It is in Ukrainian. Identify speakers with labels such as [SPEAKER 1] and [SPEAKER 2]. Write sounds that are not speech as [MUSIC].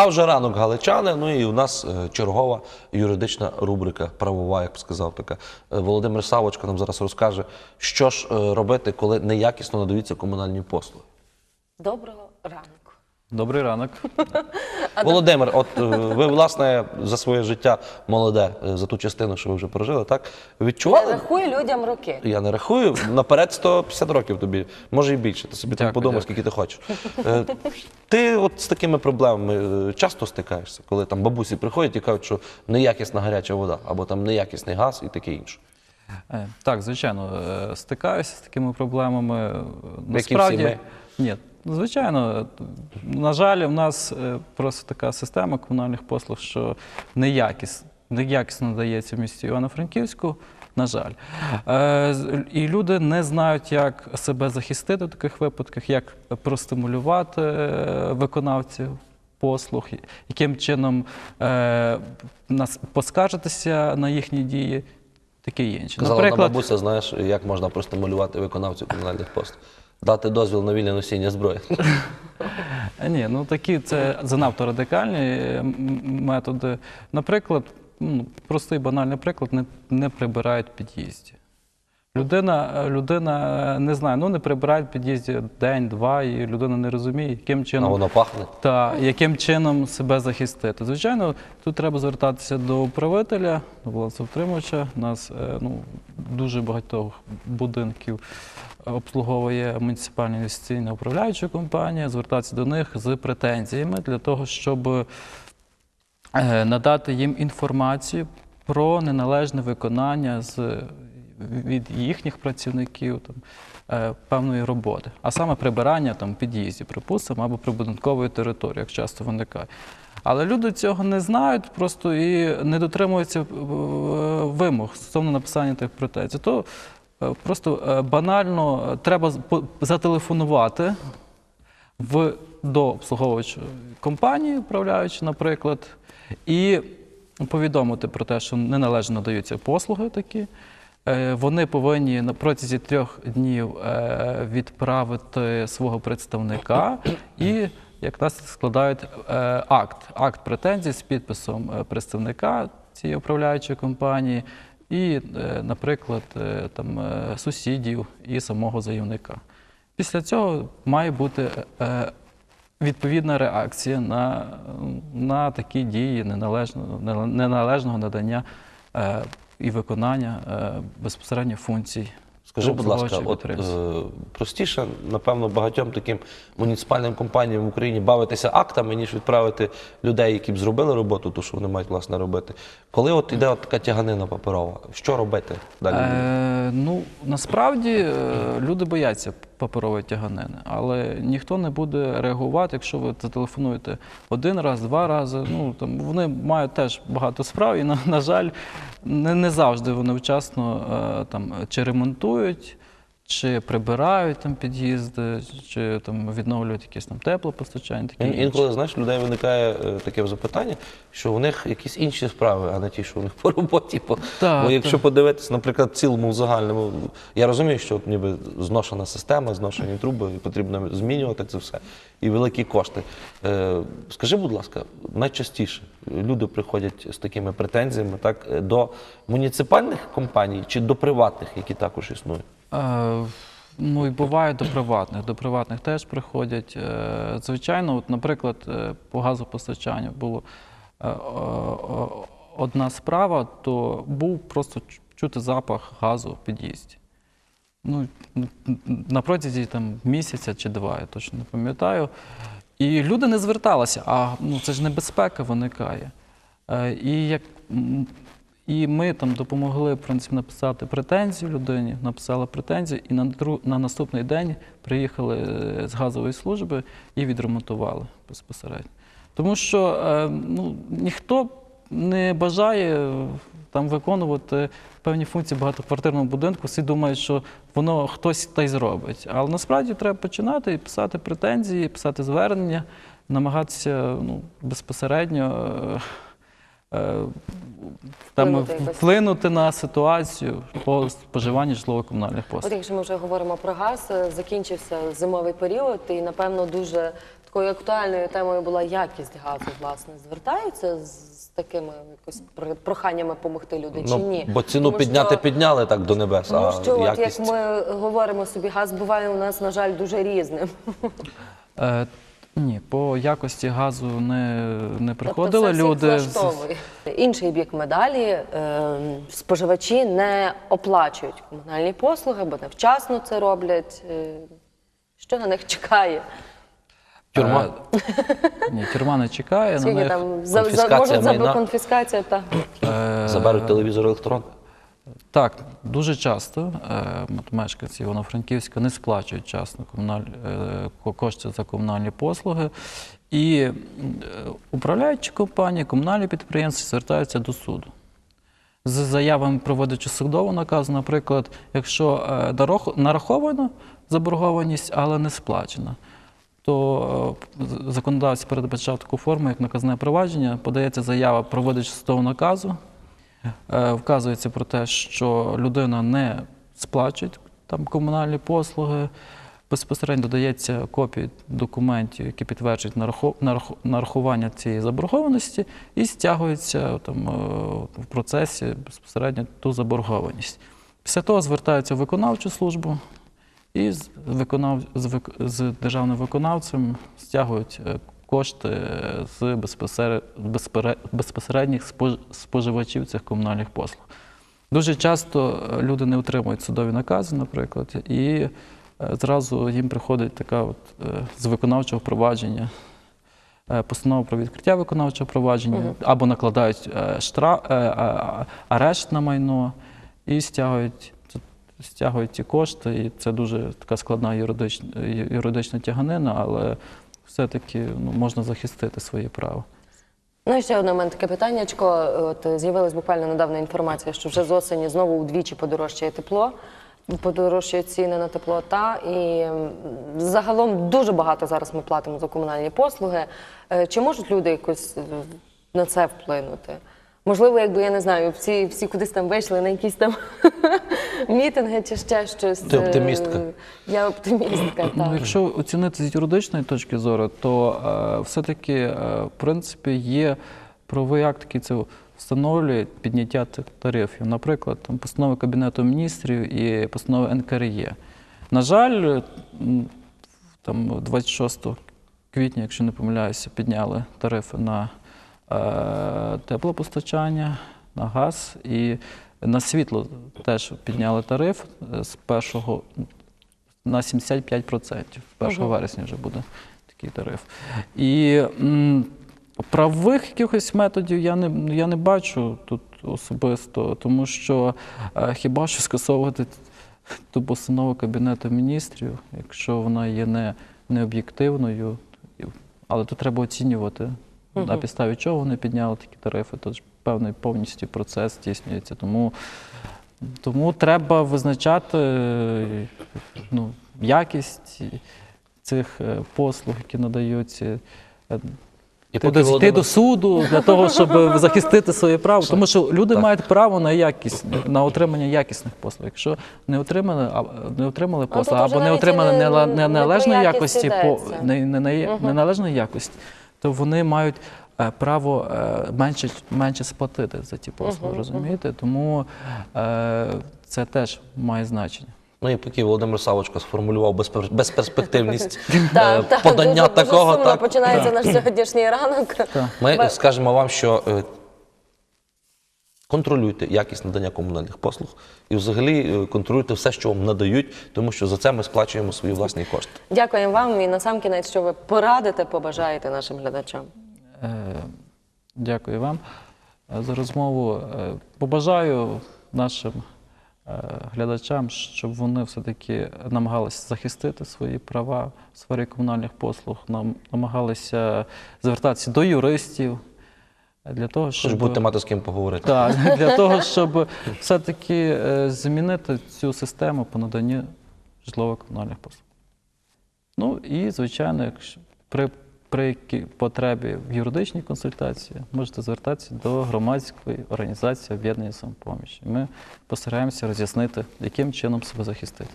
[SPEAKER 1] А вже ранок галичани. Ну і у нас е, чергова юридична рубрика, правова, як сказав така. Е, Володимир Савочка нам зараз розкаже, що ж е, робити, коли неякісно надаються комунальні послуги.
[SPEAKER 2] Доброго ранку.
[SPEAKER 3] Добрий ранок. [LAUGHS]
[SPEAKER 1] Володимир, от е, ви власне за своє життя молоде, е, за ту частину, що ви вже прожили, так
[SPEAKER 2] Я рахую людям роки.
[SPEAKER 1] Я не рахую наперед 150 років тобі, може і більше. Ти собі там подумай, скільки ти хочеш. Е, Ти от з такими проблемами часто стикаєшся, коли там бабусі приходять і кажуть, що неякісна гаряча вода, або там неякісний газ і таке інше.
[SPEAKER 3] Так, звичайно, стикаюся з такими проблемами.
[SPEAKER 1] Ми.
[SPEAKER 3] ні, звичайно, на жаль, в нас е, просто така система комунальних послуг, що неякіс, неякісно надається в місті Івано-Франківську. На жаль, Е, і люди не знають, як себе захистити в таких випадках, як простимулювати е, виконавців послуг, яким чином е, поскаржитися на їхні дії, таке інше.
[SPEAKER 1] Казала одна бабуся, знаєш, як можна простимулювати виконавців комунальних послуг. Дати дозвіл на вільне носіння зброї. [LAUGHS]
[SPEAKER 3] Ні, ну такі це занадто радикальні методи. Наприклад, ну, простий банальний приклад, не, не прибирають в під'їзді. Людина, людина не знає, ну не прибирають в під'їзді день-два, і людина не розуміє, яким
[SPEAKER 1] А
[SPEAKER 3] чином.
[SPEAKER 1] воно пахне.
[SPEAKER 3] Та яким чином себе захистити? Звичайно, тут треба звертатися до управителя, до власновтримувача. У нас е, ну, дуже багатьох будинків обслуговує муніципальна інвестиційна управляюча компанія, звертатися до них з претензіями для того, щоб е, надати їм інформацію про неналежне виконання з, від їхніх працівників там, е, певної роботи, а саме прибирання там, в під'їзді, припустимо, або прибудинкової території, як часто виникає. Але люди цього не знають просто і не дотримуються е, вимог стосовно написання тих претензій. То е, просто банально треба зателефонувати в, до обслуговуючої компанії, управляючи, наприклад, і повідомити про те, що неналежно надаються послуги такі. Е, Вони повинні на протязі трьох днів е, відправити свого представника і, як наслідок, складають е, акт, акт претензій з підписом представника цієї управляючої компанії і, наприклад, там, сусідів і самого заявника. Після цього має бути відповідна реакція на, на такі дії неналежного, неналежного надання і виконання е, безпосередньо функцій.
[SPEAKER 1] Скажи, будь ласка, от е, простіше, напевно, багатьом таким муніципальним компаніям в Україні бавитися актами, ніж відправити людей, які б зробили роботу, ту, що вони мають власне робити. Коли от іде от така тяганина паперова, що робити далі?
[SPEAKER 3] Е, ну, насправді е, люди бояться паперової тяганини, але ніхто не буде реагувати, якщо ви зателефонуєте один раз, два рази. Ну, там, вони мають теж багато справ, і, на, на жаль, не, не завжди вони вчасно е, там, чи ремонтують, чи прибирають там під'їзди, чи там, відновлюють якесь там теплопостачання. таке
[SPEAKER 1] Ін- Інколи, знаєш, людей виникає е, таке запитання, що у них якісь інші справи, а не ті, що у них [LAUGHS] по роботі. Бо,
[SPEAKER 3] Так,
[SPEAKER 1] бо якщо
[SPEAKER 3] так.
[SPEAKER 1] подивитися, наприклад, в цілому в загальному, я розумію, що от ніби зношена система, зношені труби, і потрібно змінювати це все. І великі кошти. Е, скажи, будь ласка, найчастіше люди приходять з такими претензіями так, е, до муніципальних компаній чи до приватних, які також існують?
[SPEAKER 3] Е, Ну і буває до приватних. До приватних теж приходять. Е, Звичайно, от, наприклад, е, по газопостачанню е, одна справа, то був просто чути запах газу в під'їзді. Ну, на протязі там, місяця чи два, я точно не пам'ятаю. І люди не зверталися, а ну, це ж небезпека виникає. І, як, і ми там допомогли в принципі, написати претензію людині, написали претензію, і на, дру- на наступний день приїхали е, з газової служби і відремонтували безпосередньо. Тому що е, ну, ніхто не бажає е, там виконувати певні функції в багатоквартирному будинку, всі думають, що воно хтось та й зробить. Але насправді треба починати писати претензії, писати звернення, намагатися ну, безпосередньо там,
[SPEAKER 2] Вплинути якось.
[SPEAKER 3] вплинути на ситуацію по споживанню житлово-комунальних
[SPEAKER 2] От якщо ми вже говоримо про газ, е, закінчився зимовий період, і напевно дуже такою актуальною темою була якість газу, власне. Звертаються з, такими якось проханнями допомогти люди чи ні?
[SPEAKER 1] Бо ціну
[SPEAKER 2] Тому
[SPEAKER 1] підняти
[SPEAKER 2] що-
[SPEAKER 1] підняли так до небес,
[SPEAKER 2] Тому
[SPEAKER 1] а
[SPEAKER 2] що, от,
[SPEAKER 1] якість...
[SPEAKER 2] як ми говоримо собі, газ буває у нас, на жаль, дуже різним.
[SPEAKER 3] Ні, по якості газу не, не приходили
[SPEAKER 2] тобто, це
[SPEAKER 3] люди.
[SPEAKER 2] всіх
[SPEAKER 3] з-
[SPEAKER 2] влаштовує. Інший бік медалі е, споживачі не оплачують комунальні послуги, бо невчасно це роблять. Е, що на них чекає?
[SPEAKER 1] Тюрма.
[SPEAKER 3] Е, ні, тюрма не чекає. на
[SPEAKER 2] Скільки
[SPEAKER 3] них,
[SPEAKER 2] там за, за,
[SPEAKER 1] конфіскація
[SPEAKER 2] можуть за
[SPEAKER 1] майна.
[SPEAKER 2] конфіскація та
[SPEAKER 3] е,
[SPEAKER 1] Заберуть телевізор електрон.
[SPEAKER 3] Так, дуже часто е, мешканці Івано-Франківська не сплачують комуналь, е, кошти за комунальні послуги. І е, управляючі компанії, комунальні підприємства звертаються до суду. З заявами проводячи судову наказу, наприклад, якщо нарах- нараховано заборгованість, але не сплачена, то з- законодавець передбачав таку форму, як наказне провадження, подається заява, проводячи судову наказу, Вказується про те, що людина не сплачує там комунальні послуги. Безпосередньо додається копії документів, які підтверджують нараху- нараху- нарахування цієї заборгованості, і стягується там, е, в процесі безпосередньо ту заборгованість. Після того звертаються в виконавчу службу і з, виконав, з, державним виконавцем стягують е, кошти е, з безпосере- безпосередніх споживачів цих комунальних послуг. Дуже часто е, люди не отримують судові накази, наприклад, і е, зразу їм приходить така от з виконавчого провадження. Постанова про відкриття виконавчого провадження або накладають штра, а- арешт на майно і стягують, стягують ці кошти. І це дуже така складна юридична, юридична тяганина, але все-таки ну, можна захистити свої права.
[SPEAKER 2] Ну і ще одне мене таке питаннячко. От з'явилась буквально недавно інформація, що вже з осені знову удвічі подорожчає тепло, подорожчає ціни на тепло. Та і загалом дуже багато зараз ми платимо за комунальні послуги. Е, Чи можуть люди якось е, на це вплинути? Можливо, якби я не знаю, всі, всі кудись там вийшли на якісь там [LAUGHS] мітинги чи ще щось.
[SPEAKER 1] Ти
[SPEAKER 2] Е,
[SPEAKER 1] оптимістка.
[SPEAKER 2] Я оптимістка,
[SPEAKER 3] Ну, якщо оцінити з юридичної точки зору, то е, все-таки е, в принципі є правовий акт, який це встановлює підняття тарифів. Наприклад, там постанови Кабінету міністрів і постанови НКРЄ. На жаль, там 26 квітня, якщо не помиляюся, підняли тарифи на е, теплопостачання, на газ і на світло теж підняли тариф е, з першого на 75%. 1 вересня вже буде такий тариф. І м, правових якихось методів я не, я не бачу тут особисто, тому що е, хіба що скасовувати ту постанову Кабінету міністрів, якщо вона є не, необ'єктивною, і- але тут треба оцінювати, на підставі чого вони підняли такі тарифи. Тут ж певний повністю процес здійснюється. Тому тому треба визначати е, ну, якість цих е, послуг, які надаються. Е,
[SPEAKER 1] І
[SPEAKER 3] Ти йти
[SPEAKER 1] Володимир-
[SPEAKER 3] до суду для того, щоб захистити своє право. Тому що люди мають право на якість, на отримання якісних послуг. Якщо не отримали, а- не отримали послуг, або не отримали
[SPEAKER 2] не-
[SPEAKER 3] нела-
[SPEAKER 2] не
[SPEAKER 3] неналежної
[SPEAKER 2] якість
[SPEAKER 3] якості, по, не, не, не, неналежної якості, то вони мають е, право е, менше, менше сплатити за ті послуги, розумієте? Тому е, це теж має значення.
[SPEAKER 1] Ну і поки Володимир Савочко сформулював безпер- безперспективність [LAUGHS] е, подання такого,
[SPEAKER 2] дуже сумно починається наш сьогоднішній ранок.
[SPEAKER 1] ми скажемо вам, що контролюйте якість надання комунальних послуг і взагалі е, контролюйте все, що вам надають, тому що за це ми сплачуємо свої власні кошти.
[SPEAKER 2] Дякуємо вам і насамкінець, що ви порадите, побажаєте нашим глядачам.
[SPEAKER 3] Е, Дякую вам е, за розмову. Побажаю нашим глядачам, щоб вони все-таки намагалися захистити свої права в сфері комунальних послуг, нам- намагалися звертатися до юристів для того,
[SPEAKER 1] Що
[SPEAKER 3] щоб
[SPEAKER 1] будете мати з ким поговорити.
[SPEAKER 3] так, [LAUGHS] для того, щоб все-таки е, змінити цю систему по наданню житлово-комунальних послуг. Ну і, звичайно, якщо при, при потребі в юридичній консультації можете звертатися до громадської організації об'єднання самопоміч. Ми постараємося роз'яснити, яким чином себе захистити.